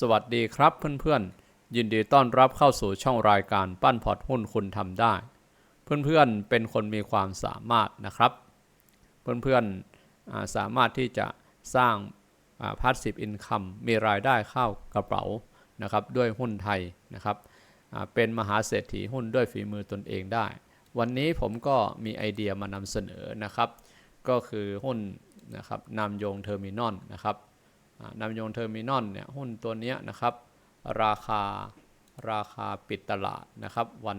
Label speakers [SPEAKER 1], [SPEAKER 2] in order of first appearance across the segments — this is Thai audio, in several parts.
[SPEAKER 1] สวัสดีครับเพื่อนๆ ยินดีต้อนรับเข้าสู่ช่องรายการปั้นพอร์ตหุ้นคุณทำได้ เพื่อนๆเป็นคนมีความสามารถนะครับ เพื่อนๆสามารถที่จะสร้างพาสซีฟอินคัมมีรายได้เข้ากระเป๋านะครับด้วยหุ้นไทยนะครับเป็นมหาเศรษฐีหุ้นด้วยฝีมือตนเองได้ วันนี้ผมก็มีไอเดียมานำเสนอนะครับ ก็คือหุ้นนะครับนำโยงเทอร์มินอลนะครับ นำโยงเทอร์มินอลเนี่ยหุ้นตัวนี้นะครับ ราคาราคาปิดตลาดนะครับ วัน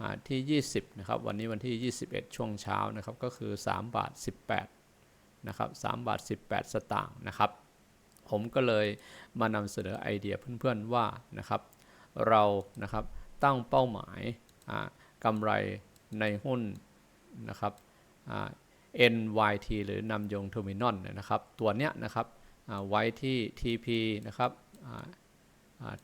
[SPEAKER 1] อ่าที่ 20นะครับวันนี้วันที่ 21 ช่วงเช้านะครับก็คือ3บาท18นะครับ3บาท18 สตางค์นะครับ ผมก็เลยมานำเสนอไอเดียเพื่อนๆว่านะครับ เรานะครับตั้งเป้าหมายอ่ากำไรในหุ้นนะครับอ่า NYT หรือนำยงเทอร์มินอลนะครับ ตัวเนี้ยนะครับ ไว้ที่ TP นะครับ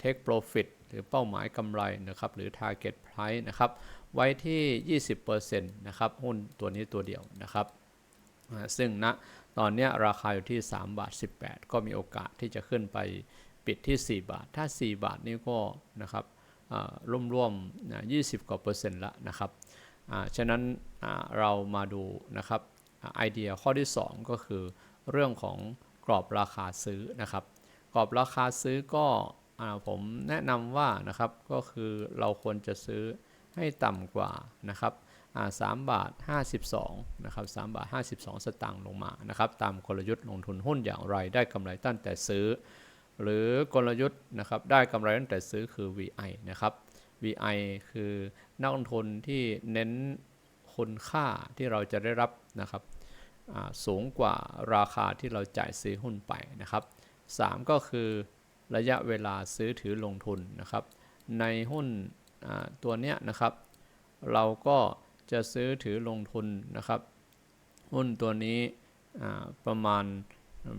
[SPEAKER 1] Take Profit หรือเป้าหมายกำไรนะครับ หรือ Target Price นะครับ ไว้ที่ 20%นะครับ หุ้นตัวนี้ตัวเดียวนะครับ ซึ่งณตอนนี้ราคาอยู่ที่ 3 บาท 18 ก็มีโอกาสที่จะขึ้นไปปิดที่ 4 บาท ถ้า 4 บาทนี่ก็นะครับอ่าร่วมๆนะ20 กว่าเปอร์เซ็นต์ละนะครับฉะนั้นเรามาดูนะครับอไอเดียข้อที่ 2 ก็คือเรื่องของ รอบราคาซื้อนะครับ กรอบราคาซื้อก็อผมแนะนำว่านะครับก็คือเราควรจะซื้อให้ต่ำกว่านะครับอ่า3บาท 52นะครับ3บาท 52 สตางค์ลงมานะครับตามกลยุทธ์ลงทุนหุ้นอย่างไรได้กำไรตั้งแต่ซื้อ หรือกลยุทธ์นะครับได้กำไรตั้งแต่ซื้อคือ VI นะครับ VI คือนักลงทุนที่เน้นคุณค่าที่เราจะได้รับนะครับ สูงกว่าราคาที่เราจ่ายซื้อหุ้นไปนะครับ 3 ก็คือระยะเวลาซื้อถือลงทุนนะครับ ในหุ้นตัวเนี้ยนะครับ เราก็จะซื้อถือลงทุนนะครับ หุ้นตัวนี้ประมาณ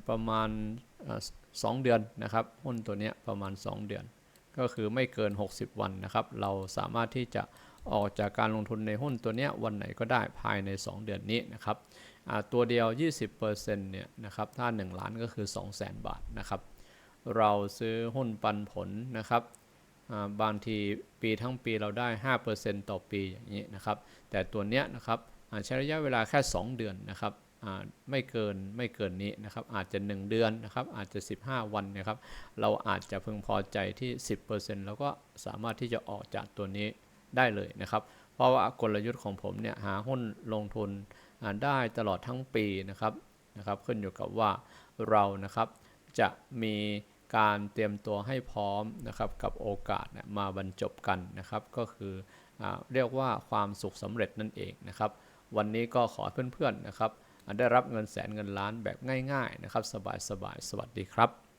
[SPEAKER 1] ประมาณสองเดือนนะครับ หุ้นตัวเนี้ยประมาณ 2 เดือน ก็คือไม่เกิน 60 วันนะครับ เราสามารถที่จะ ออกจากการลงทุนในหุ้นตัวนี้วันไหนก็ได้ภายใน 2 เดือนนี้นะครับตัวเดียว 20%เนี่ยนะครับถ้า 1 ล้านก็คือ 200,000 บาทนะครับ เราซื้อหุ้นปันผลนะครับบางทีปีทั้งปีเราได้ 5%ต่อปีอย่างนี้นะครับ แต่ตัวเนี้ยนะครับอาใช้ระยะเวลาแค่ 2 เดือนนะครับไม่เกินไม่เกินนี้นะครับ อาจจะ 1 เดือนนะครับ อาจจะ 15 วันนะครับ เราอาจจะพึงพอใจที่ 10%แล้วก็สามารถที่จะออกจากตัวนี้ ได้เลยนะครับ เพราะว่ากลยุทธ์ของผมเนี่ยหาหุ้นลงทุนได้ตลอดทั้งปีนะครับนะครับ ขึ้นอยู่กับว่าเรานะครับจะมีการเตรียมตัวให้พร้อมนะครับกับโอกาสมาบรรจบกันนะครับ ก็คืออเรียกว่าความสุขสำเร็จนั่นเองนะครับ วันนี้ก็ขอเพื่อนๆนะครับได้รับเงินแสนเงินล้านแบบง่าย ๆ นะครับ สบายๆสวัสดีครับ